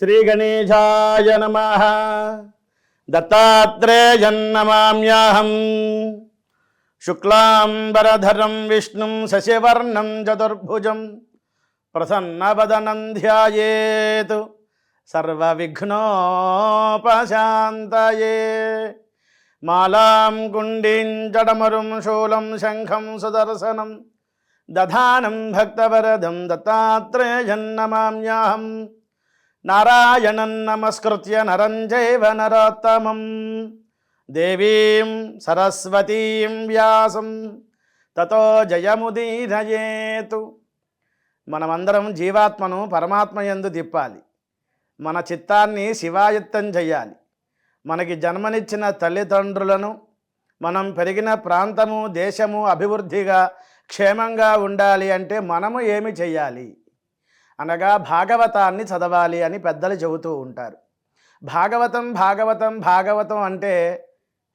శ్రీ గణేశాయ నమ దత్తాత్రేయన్నమామ్యాహం శుక్లాంబరధరం విష్ణుం శశివర్ణం చతుర్భుజం ప్రసన్నవదనం ధ్యాయేత్ సర్వవిఘ్నోపశాంతయే మాలాం కుండీం జడమరుం శూలం శంఖం సుదర్శనం దధానం భక్తవరదం దత్తాత్రేయన్నమామ్యాహం నారాయణం నమస్కృత్య నరంజైవ నరోత్తమం. దేవీం సరస్వతీం వ్యాసం. తతో జయముదీరయేతు. మనమందరం జీవాత్మను పరమాత్మ యందు దిప్పాలి మన చిత్తాన్ని శివాయుత్తం చేయాలి మనకి జన్మనిచ్చిన తల్లిదండ్రులను మనం పెరిగిన ప్రాంతము దేశము అభివృద్ధిగా క్షేమంగా ఉండాలి అంటే మనము ఏమి చేయాలి అనగా భాగవతాన్ని చదవాలి అని పెద్దలు చెబుతూ ఉంటారు. భాగవతం భాగవతం భాగవతం అంటే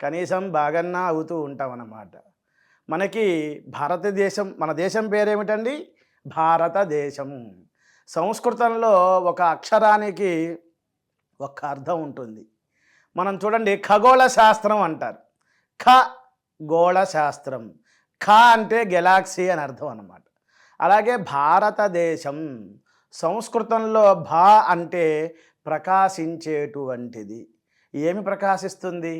కనీసం బాగన్నా అవుతూ ఉంటాం అన్నమాట మనకి భారతదేశం మన దేశం పేరేమిటండి? భారతదేశం. సంస్కృతంలో ఒక అక్షరానికి ఒక అర్థం ఉంటుంది. మనం చూడండి ఖగోళ శాస్త్రం అంటారు. ఖ గోళ శాస్త్రం. ఖ అంటే గెలాక్సీ అని అర్థం అన్నమాట. అలాగే భారతదేశం. సంస్కృతంలో భా అంటే ప్రకాశించేటువంటిది. ఏమి ప్రకాశిస్తుంది?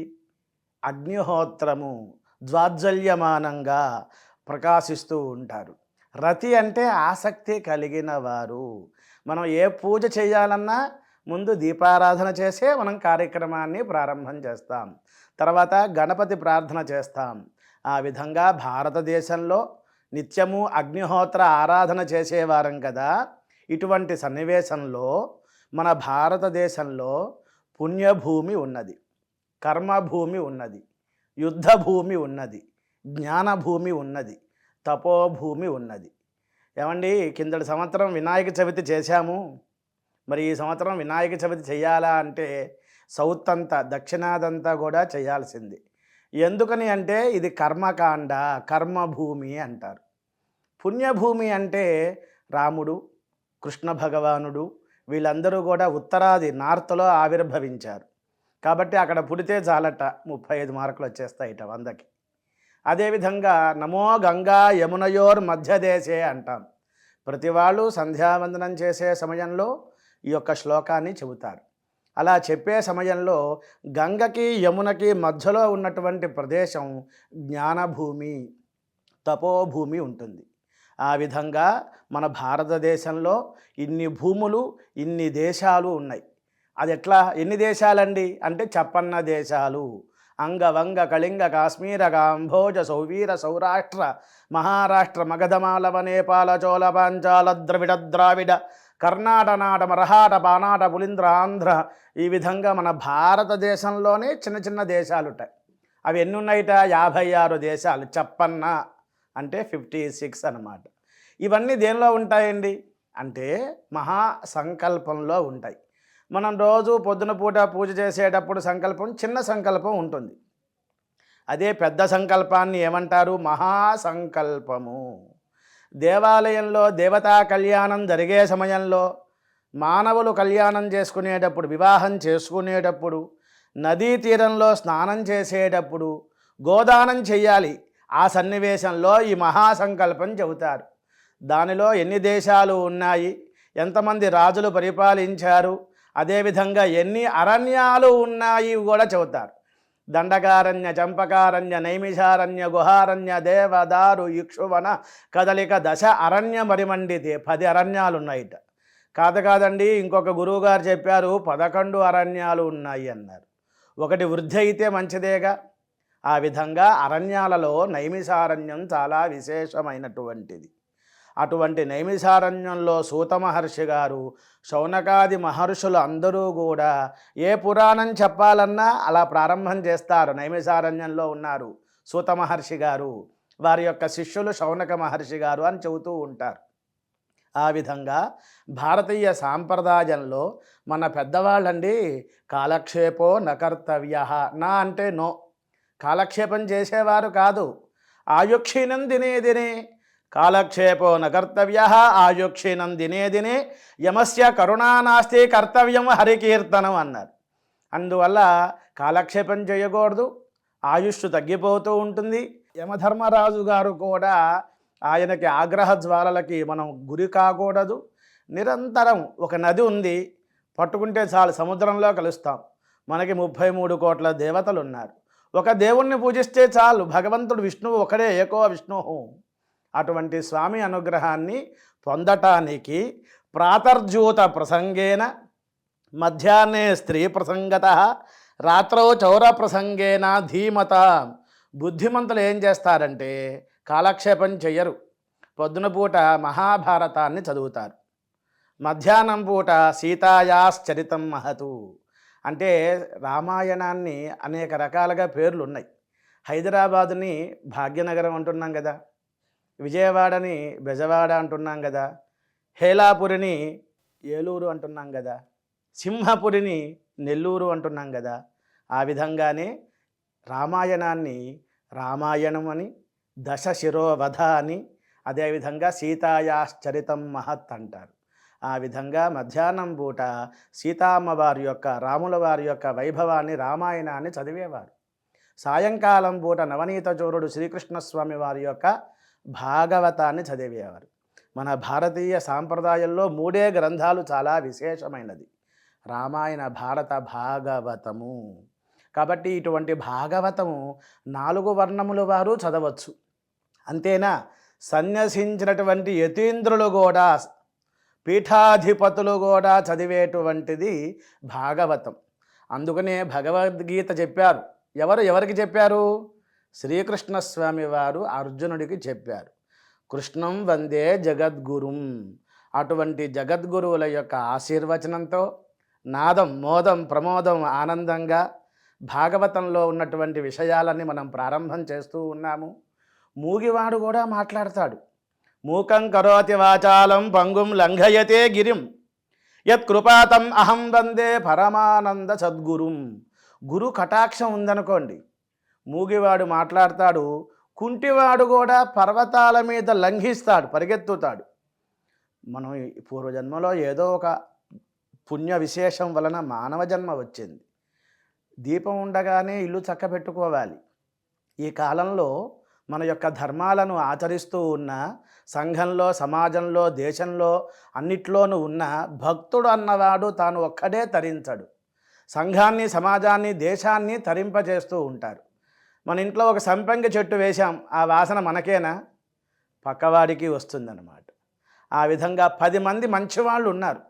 అగ్నిహోత్రము ద్వాజ్జల్యమానంగా ప్రకాశిస్తూ ఉంటారు. రతి అంటే ఆసక్తి కలిగిన వారు మనం ఏ పూజ చేయాలన్నా ముందు దీపారాధన చేసే మనం కార్యక్రమాన్ని ప్రారంభం చేస్తాం. తర్వాత గణపతి ప్రార్థన చేస్తాం. ఆ విధంగా భారతదేశంలో నిత్యము అగ్నిహోత్ర ఆరాధన చేసేవారం కదా. ఇటువంటి సన్నివేశంలో మన భారతదేశంలో పుణ్యభూమి ఉన్నది కర్మభూమి ఉన్నది యుద్ధభూమి ఉన్నది జ్ఞానభూమి ఉన్నది తపోభూమి ఉన్నది. ఏమండి కిందటి సంవత్సరం వినాయక చవితి చేశాము. మరి ఈ సంవత్సరం వినాయక చవితి చేయాలా అంటే సౌత్ అంతా దక్షిణాదంతా కూడా చేయాల్సింది. ఎందుకని అంటే ఇది కర్మకాండ కర్మభూమి అంటారు. పుణ్యభూమి అంటే రాముడు కృష్ణ భగవానుడు వీళ్ళందరూ కూడా ఉత్తరాది నార్త్లో ఆవిర్భవించారు. కాబట్టి అక్కడ పుడితే చాలట ముప్పై ఐదు మార్కులు వచ్చేస్తాయిట వందకి. అదేవిధంగా నమో గంగా యమునయోర్ మధ్యదేశే అంటాం. ప్రతి వాళ్ళు సంధ్యావందనం చేసే సమయంలో ఈ యొక్క శ్లోకాన్ని చెబుతారు. అలా చెప్పే సమయంలో గంగకి యమునకి మధ్యలో ఉన్నటువంటి ప్రదేశం జ్ఞానభూమి తపోభూమి ఉంటుంది. ఆ విధంగా మన భారతదేశంలో ఇన్ని భూములు ఇన్ని దేశాలు ఉన్నాయి. అది ఎట్లా? ఎన్ని దేశాలండి? అంటే చప్పన్న దేశాలు. అంగవంగ కళింగ కాశ్మీర కాంభోజ సౌవీర సౌరాష్ట్ర మహారాష్ట్ర మగధమాలవ నేపాల చోళ పాంచాల ద్రవిడ ద్రావిడ కర్ణాటనాట మరహాట పానాట పులింద్ర ఆంధ్ర. ఈ విధంగా మన భారతదేశంలోనే చిన్న చిన్న దేశాలు ఉంటాయి అవి ఎన్ని ఉన్నాయిట? యాభై ఆరు దేశాలు. చప్పన్నా. అంటే ఫిఫ్టీ సిక్స్ అనమాట ఇవన్నీ దేనిలో ఉంటాయండి? అంటే మహా సంకల్పంలో ఉంటాయి. మనం రోజు పొద్దున పూట పూజ చేసేటప్పుడు సంకల్పం చిన్న సంకల్పం ఉంటుంది. అదే పెద్ద సంకల్పాన్ని ఏమంటారు? మహాసంకల్పము దేవాలయంలో దేవతా కళ్యాణం జరిగే సమయంలో మానవులు కళ్యాణం చేసుకునేటప్పుడు వివాహం చేసుకునేటప్పుడు నదీ తీరంలో స్నానం చేసేటప్పుడు గోదానం చేయాలి. ఆ సన్నివేశంలో ఈ మహాసంకల్పం చెబుతారు. దానిలో ఎన్ని దేశాలు ఉన్నాయి? ఎంతమంది రాజులు పరిపాలించారు? అదేవిధంగా ఎన్ని అరణ్యాలు ఉన్నాయి కూడా చెబుతారు. దండకారణ్య చంపకారణ్య నైమిషారణ్య గుహారణ్య దేవదారు ఇక్షువన కదలిక దశ అరణ్య మరిమండితే పది అరణ్యాలు ఉన్నాయిట. కాదు కాదండి ఇంకొక గురువుగారు చెప్పారు పదకొండు అరణ్యాలు ఉన్నాయి అన్నారు. ఒకటి వృద్ధి అయితే మంచిదేగా ఆ విధంగా అరణ్యాలలో నైమిషారణ్యం చాలా విశేషమైనటువంటిది. అటువంటి నైమిషారణ్యంలో సూత మహర్షి గారు శౌనకాది మహర్షులు అందరూ కూడా ఏ పురాణం చెప్పాలన్నా అలా ప్రారంభం చేస్తారు నైమిషారణ్యంలో ఉన్నారు సూత మహర్షి గారు. వారి యొక్క శిష్యులు శౌనక మహర్షి గారు అని చెబుతూ ఉంటారు. ఆ విధంగా భారతీయ సాంప్రదాయంలో మన పెద్దవాళ్ళండి కాలక్షేపో నకర్తవ్య నా అంటే నో. కాలక్షేపం చేసేవారు కాదు. ఆయుక్షీణం దినే. దినే కాలక్షేపో నకర్తవ్య ఆయుక్షీణం దినే దినే. యమస్య కరుణా నాస్తి కర్తవ్యం హరికీర్తనం అన్నారు. అందువల్ల కాలక్షేపం చేయకూడదు. ఆయుష్ తగ్గిపోతూ ఉంటుంది. యమధర్మరాజు గారు కూడా ఆయనకి ఆగ్రహ జ్వాలలకి మనం గురి కాకూడదు. నిరంతరం ఒక నది ఉంది. పట్టుకుంటే చాలు సముద్రంలో కలుస్తాం. మనకి ముప్పై మూడు కోట్ల దేవతలు ఉన్నారు ఒక దేవుణ్ణి పూజిస్తే చాలు. భగవంతుడు విష్ణువు ఒకడే ఏకో విష్ణువు. అటువంటి స్వామి అనుగ్రహాన్ని పొందటానికి ప్రాతర్జ్యూత ప్రసంగేన మధ్యాహ్నే స్త్రీ ప్రసంగత రాత్రో చౌర ప్రసంగేన ధీమత. బుద్ధిమంతులు ఏం చేస్తారంటే కాలక్షేపం చెయ్యరు. పొద్దున పూట మహాభారతాన్ని చదువుతారు. మధ్యాహ్నం పూట సీతాయాశ్చరితం మహతు. అంటే రామాయణాన్ని అనేక రకాలుగా పేర్లు ఉన్నాయి హైదరాబాదుని భాగ్యనగరం అంటున్నాం కదా విజయవాడని బెజవాడ అంటున్నాం కదా హేలాపురిని ఏలూరు అంటున్నాం కదా సింహపురిని నెల్లూరు అంటున్నాం కదా ఆ విధంగానే రామాయణాన్ని రామాయణం అని దశ శిరోవధ అని అదేవిధంగా సీతాయాశ్చరితం మహత్ అంటారు. ఆ విధంగా మధ్యాహ్నం పూట సీతామ్మ వారి యొక్క రాముల వారి యొక్క వైభవాన్ని రామాయణాన్ని చదివేవారు. సాయంకాలం పూట నవనీత చోరుడు శ్రీకృష్ణస్వామి వారి యొక్క భాగవతాన్ని చదివేవారు. మన భారతీయ సాంప్రదాయంలో మూడే గ్రంథాలు చాలా విశేషమైనది. రామాయణ భారత భాగవతము. కాబట్టి ఇటువంటి భాగవతము నాలుగు వర్ణముల వారు చదవచ్చు. అంతేనా? సన్యసించినటువంటి యతీంద్రులు కూడా పీఠాధిపతులు కూడా చదివేటువంటిది భాగవతం. అందుకనే భగవద్గీత చెప్పారు. ఎవరు ఎవరికి చెప్పారు? శ్రీకృష్ణస్వామి వారు అర్జునుడికి చెప్పారు. కృష్ణం వందే జగద్గురుం. అటువంటి జగద్గురువుల యొక్క ఆశీర్వచనంతో నాదం మోదం ప్రమోదం ఆనందంగా భాగవతంలో ఉన్నటువంటి విషయాలన్నీ మనం ప్రారంభం చేస్తూ ఉన్నాము. మూగివాడు కూడా మాట్లాడతాడు. మూకం కరోతి వాచాలం పంగుం లంఘయతే గిరిం. యత్ కృపాతం అహం వందే పరమానంద సద్గురుం. గురు కటాక్షం ఉందనుకోండి మూగివాడు మాట్లాడతాడు కుంటివాడు కూడా పర్వతాల మీద లంఘిస్తాడు పరిగెత్తుతాడు. మనం ఈ పూర్వజన్మలో ఏదో ఒక పుణ్య విశేషం వలన మానవ జన్మ వచ్చింది. దీపం ఉండగానే ఇల్లు చక్కబెట్టుకోవాలి. ఈ కాలంలో మన యొక్క ధర్మాలను ఆచరిస్తూ ఉన్న సంఘంలో సమాజంలో దేశంలో అన్నిట్లోనూ ఉన్న భక్తుడు అన్నవాడు తాను ఒక్కడే తరించడు. సంఘాన్ని సమాజాన్ని దేశాన్ని తరింపజేస్తూ ఉంటారు. మన ఇంట్లో ఒక సంపంగి చెట్టు వేశాం ఆ వాసన మనకేనా? పక్కవాడికి వస్తుందన్నమాట. ఆ విధంగా పది మంది మంచివాళ్ళు ఉన్నారు.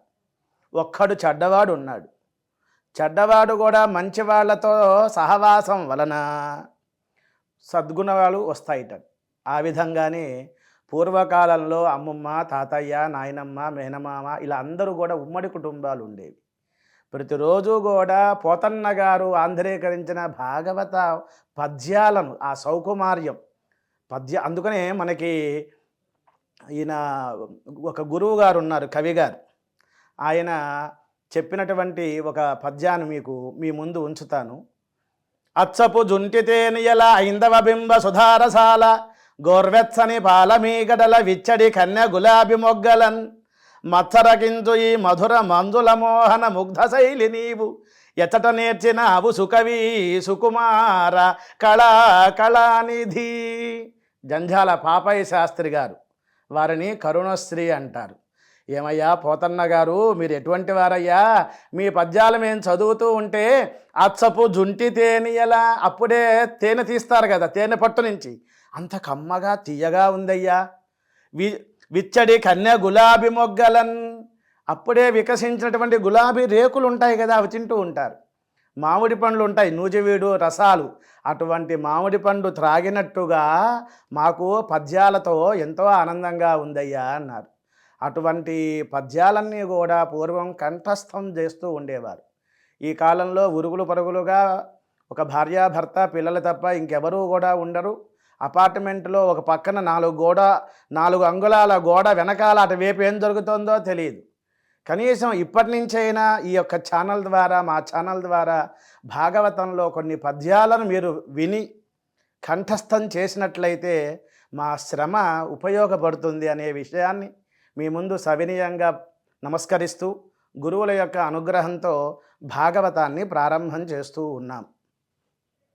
ఒక్కడు చెడ్డవాడు ఉన్నాడు. చెడ్డవాడు కూడా మంచివాళ్ళతో సహవాసం వలన సద్గుణాలు వస్తాయిట. ఆ విధంగానే పూర్వకాలంలో అమ్మమ్మ తాతయ్య నాయనమ్మ మేనమామ ఇలా అందరూ కూడా ఉమ్మడి కుటుంబాలు ఉండేవి. ప్రతిరోజు కూడా పోతన్న గారు ఆంధ్రీకరించిన భాగవత పద్యాలను ఆ సౌకుమార్యం. పద్య అందుకనే మనకి ఈయన ఒక గురువు గారు ఉన్నారు కవి గారు. ఆయన చెప్పినటువంటి ఒక పద్యాన్ని మీకు మీ ముందు ఉంచుతాను. అచ్చపు జుంటితేనియల ఐందవ బింబ సుధారసాల గోర్వెచ్చని పాలమీగడల విచ్చడి కన్య గులాబి మొగ్గలన్. మత్సరకించు ఈ మధుర మంజుల మోహన ముగ్ధ శైలి నీవు. ఎచ్చట నేర్చినావు సుకవి సుకుమార కళా కళానిధి. జంజాల పాపయ్య శాస్త్రి గారు వారిని కరుణశ్రీ అంటారు. ఏమయ్యా పోతన్న గారు మీరు ఎటువంటి వారయ్యా? మీ పద్యాలు మేము చదువుతూ ఉంటే అచ్చపు జుంటి తేనియలా అప్పుడే తేనె తీస్తారు కదా తేనె పట్టు నుంచి. అంత కమ్మగా తీయగా ఉందయ్యా. వి విచ్చడి కన్య గులాబీ మొగ్గలన్. అప్పుడే వికసించినటువంటి గులాబీ రేకులు ఉంటాయి కదా అవి తింటూ ఉంటారు. మామిడి పండ్లు ఉంటాయి నూజివీడు రసాలు. అటువంటి మామిడి పండు త్రాగినట్టుగా మాకు పద్యాలతో ఎంతో ఆనందంగా ఉందయ్యా అన్నారు. అటువంటి పద్యాలన్నీ కూడా పూర్వం కంఠస్థం చేస్తూ ఉండేవారు. ఈ కాలంలో ఉరుగులు పరుగులుగా ఒక భార్యాభర్త పిల్లలు తప్ప ఇంకెవరూ కూడా ఉండరు. అపార్ట్మెంట్లో ఒక పక్కన నాలుగు గోడ నాలుగు అంగుళాల గోడ వెనకాల అటువైపు ఏం జరుగుతుందో తెలియదు. కనీసం ఇప్పటి నుంచైనా ఈ యొక్క ఛానల్ ద్వారా మా ఛానల్ ద్వారా భాగవతంలో కొన్ని పద్యాలను మీరు విని కంఠస్థం చేసినట్లయితే మా శ్రమ ఉపయోగపడుతుంది అనే విషయాన్ని మీ ముందు సవినీయంగా నమస్కరిస్తూ గురువుల యొక్క అనుగ్రహంతో భాగవతాన్ని ప్రారంభం చేస్తూ ఉన్నాం.